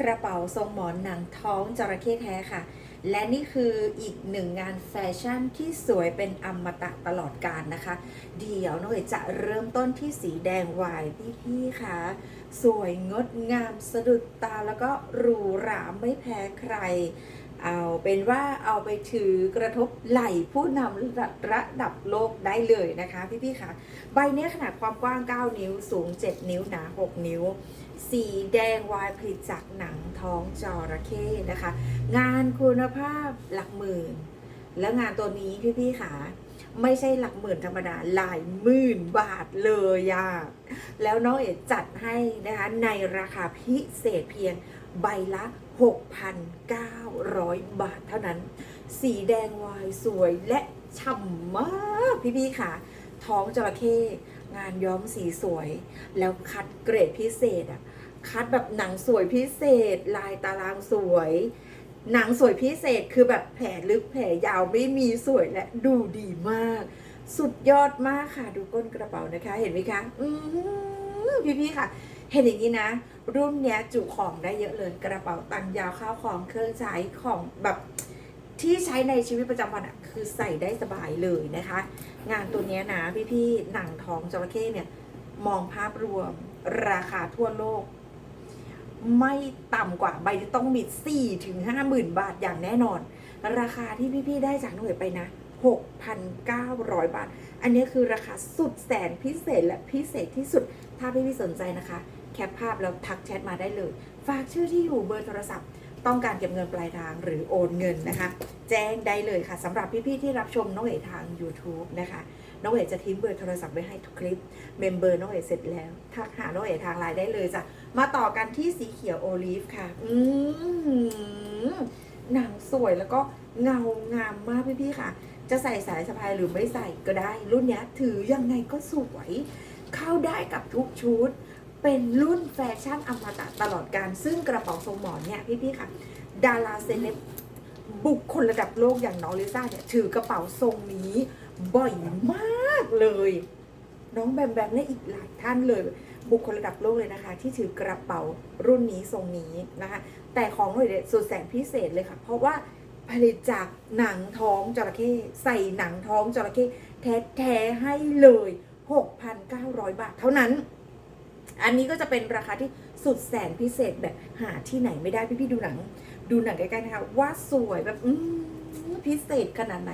กระเป๋าทรงหมอนหนังท้องจระเข้แท้ค่ะ และนี่คืออีกหนึ่งงานแฟชั่นที่สวยเป็นอมตะตลอดกาลนะคะ เดี๋ยวน้อยจะเริ่มต้นที่สีแดงวายพี่ๆค่ะสวยงดงามสะดุดตาแล้วก็หรูหราไม่แพ้ใคร เอาเป็นว่าเอาไปถือกระทบไหล่ผู้นำระดับระดับโลกได้เลยนะคะพี่ๆค่ะ ใบนี้ขนาดความกว้าง 9 นิ้ว สูง 7 นิ้ว หนา 6 นิ้ว สีแดงวายผลิตจากหนังท้องจระเข้นะคะ งานคุณภาพหลักหมื่น แล้วงานตัวนี้พี่ๆค่ะไม่ใช่หลักหมื่นธรรมดาหลายหมื่นบาทเลยอะแล้วน้องเอ๋จัดให้นะคะในราคาพิเศษเพียง ใบละ 6,900 บาทเท่านั้น สีแดงวายสวยและฉ่ำมากพี่ๆค่ะ ท้องจระเข้งานย้อมสีสวย แล้วคัดเกรดพิเศษอะคัดแบบหนังสวยพิเศษ ลายตารางสวย หนังสวยพิเศษคือแบบแผลลึกแผลยาวไม่มีสวยและดูดีมาก สุดยอดมากค่ะ ดูก้นกระเป๋านะคะ เห็นไหมคะ อือพี่พี่ๆค่ะ เห็นอย่างนี้นะ รุ่นเนี้ยจุของได้เยอะเลยกระเป๋าตังค์ยาวข้าวของเครื่องใช้ของแบบที่ใช้ในชีวิตประจำวันอะคือใส่ได้สบายเลยนะคะ งานตัวเนี้ยนะพี่ๆหนังทองจระเข้เนี่ยมองภาพรวมราคาทั่วโลก ไม่ต่ำกว่าใบที่ต้องมี4ถึง5หมื่นบาทอย่างแน่นอน ราคาที่พี่ๆได้จากหน่วยไปนะ 6,900 บาท อันนี้คือราคาสุดแสนพิเศษและพิเศษที่สุดถ้าพี่ๆสนใจนะคะ แคปภาพแล้วทักแชทมาได้เลย ฝากชื่อที่อยู่เบอร์โทรศัพท์ ต้องการเก็บเงินปลายทางหรือโอนเงินนะคะ แจ้งได้เลยค่ะสำหรับพี่ๆที่รับชมน้องเอ๋ทาง YouTube นะคะน้องเอ๋จะทิ้งเบอร์โทรศัพท์ไว้ให้ทุกคลิป เมมเบอร์น้องเอ๋เสร็จแล้วทักหาน้องเอ๋ทางไลน์ได้เลยจ้ะมาต่อกันที่สีเขียวโอลีฟค่ะ อืมหนังสวยแล้วก็เงางามมากพี่ๆค่ะ จะใส่สายสะพายหรือไม่ใส่ก็ได้ รุ่นนี้ถือยังไงก็สวย เข้าได้กับทุกชุด เป็นรุ่นแฟชั่นอมตะตลอดการซึ่งกระเป๋าทรงหมอนเนี่ยพี่ๆค่ะ ดาราเซเลบบุคคลระดับโลกอย่างน้องลิซ่าเนี่ยถือกระเป๋าทรงนี้บ่อยมากเลย น้องแบมแบมและอีกหลายท่านเลย บุคคลระดับโลกเลยนะคะ ที่ถือกระเป๋ารุ่นนี้ทรงนี้นะคะ แต่ของหน่วยเด็ดสุดแสนพิเศษเลยค่ะ เพราะว่าผลิตจากหนังท้องจระเข้ใส่หนังท้องจระเข้แท้ๆให้เลย 6,900 บาทเท่านั้น อันนี้ก็จะเป็นราคาที่สุดแสนพิเศษแบบหาที่ไหนไม่ได้พี่ๆดูหนัง ดูหนังใกล้ๆนะคะว่าสวยแบบอืพิเศษขนาดไหน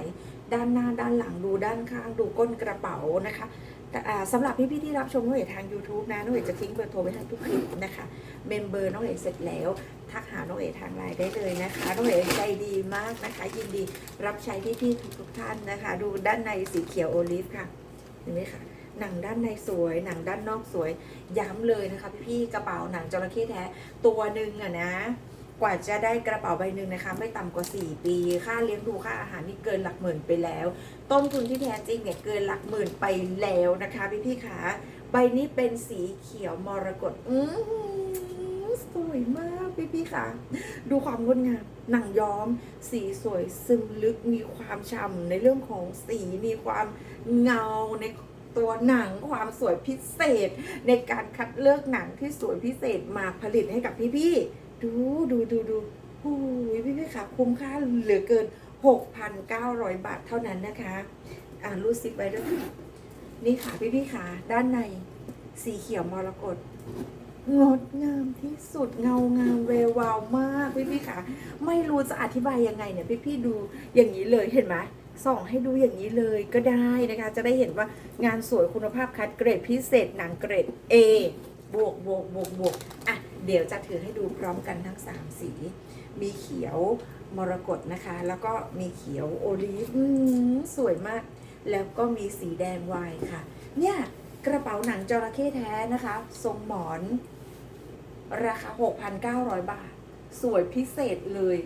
ด้านหน้าด้านหลังดูด้านข้างดูก้นกระเป๋านะคะแต่สำหรับพี่ๆที่รับชมน้องเอ๋ทาง YouTube นะน้องเอ๋จะทิ้งเบอร์โทรไว้ให้ทุกคลิปนะคะเมมเบอร์น้องเอ๋เสร็จแล้ว ทักหาน้องเอ๋ทางไลน์ได้เลยนะคะน้องเอ๋ใจดีมากนะคะ ยินดีรับใช้พี่ๆทุกๆท่านนะคะ ดูด้านในสีเขียวโอลิฟค่ะเห็นไหมคะ หนังด้านในสวย หนังด้านนอกสวย ย้ำเลยนะคะพี่ๆกระเป๋าหนังจระเข้แท้ตัวหนึ่งอะนะ กว่าจะได้กระเป๋าใบหนึ่งนะคะ ไม่ต่ำกว่า 4 ปี ค่าเลี้ยงดูค่าอาหารนี่เกินหลักหมื่นไปแล้ว ต้นทุนที่แท้จริงเนี่ยเกินหลักหมื่นไปแล้วนะคะพี่พี่ๆขาใบนี้เป็นสีเขียวมรกตอือหือสวยมากพี่พี่ๆขาดูความงดงามหนังย้อม สีสวยซึมลึกมีความฉ่ำในเรื่องของสีมีความเงาใน ตัวหนังความสวยพิเศษ ในการคัดเลือกหนังที่สวยพิเศษมาผลิตให้กับพี่ๆ ดูดูดูดูโอ้ยพี่ๆค่ะคุ้มค่าเหลือเกิน 6,900 บาทเท่านั้นนะคะ อ่านรูดซิปไว้ด้วยนี่ค่ะพี่ๆค่ะ ด้านในสีเขียวมรกตงดงามที่สุดเงางามเววาวมากพี่พี่ๆค่ะ ไม่รู้จะอธิบายยังไงเนี่ยพี่พี่ๆดูอย่างนี้เลยเห็นไหม ส่องให้ดูอย่างนี้เลยก็ได้นะคะ จะได้เห็นว่างานสวยคุณภาพคัดเกรดพิเศษหนังเกรด A บวกบวกบวกบวกอะเดี๋ยวจะถือให้ดูพร้อมกันทั้ง 3 สี มีเขียวมรกตนะคะ แล้วก็มีเขียวโอลีฟสวยมาก แล้วก็มีสีแดงวายค่ะ เนี่ยกระเป๋าหนังจระเข้แท้นะคะ ทรงหมอน ราคา 6,900 บาท สวยพิเศษเลย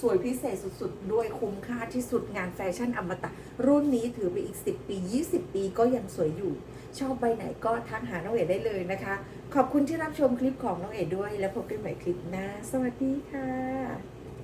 สวยพิเศษสุดๆ ด้วยคุ้มค่าที่สุดงานแฟชั่นอมตะ รุ่นนี้ถือไปอีก 10 ปี 20 ปีก็ยังสวยอยู่ ชอบใบไหนก็ทักหาน้องเอ๋ได้เลยนะคะ ขอบคุณที่รับชมคลิปของน้องเอ๋ด้วย แล้วพบกันใหม่คลิปหน้า สวัสดีค่ะ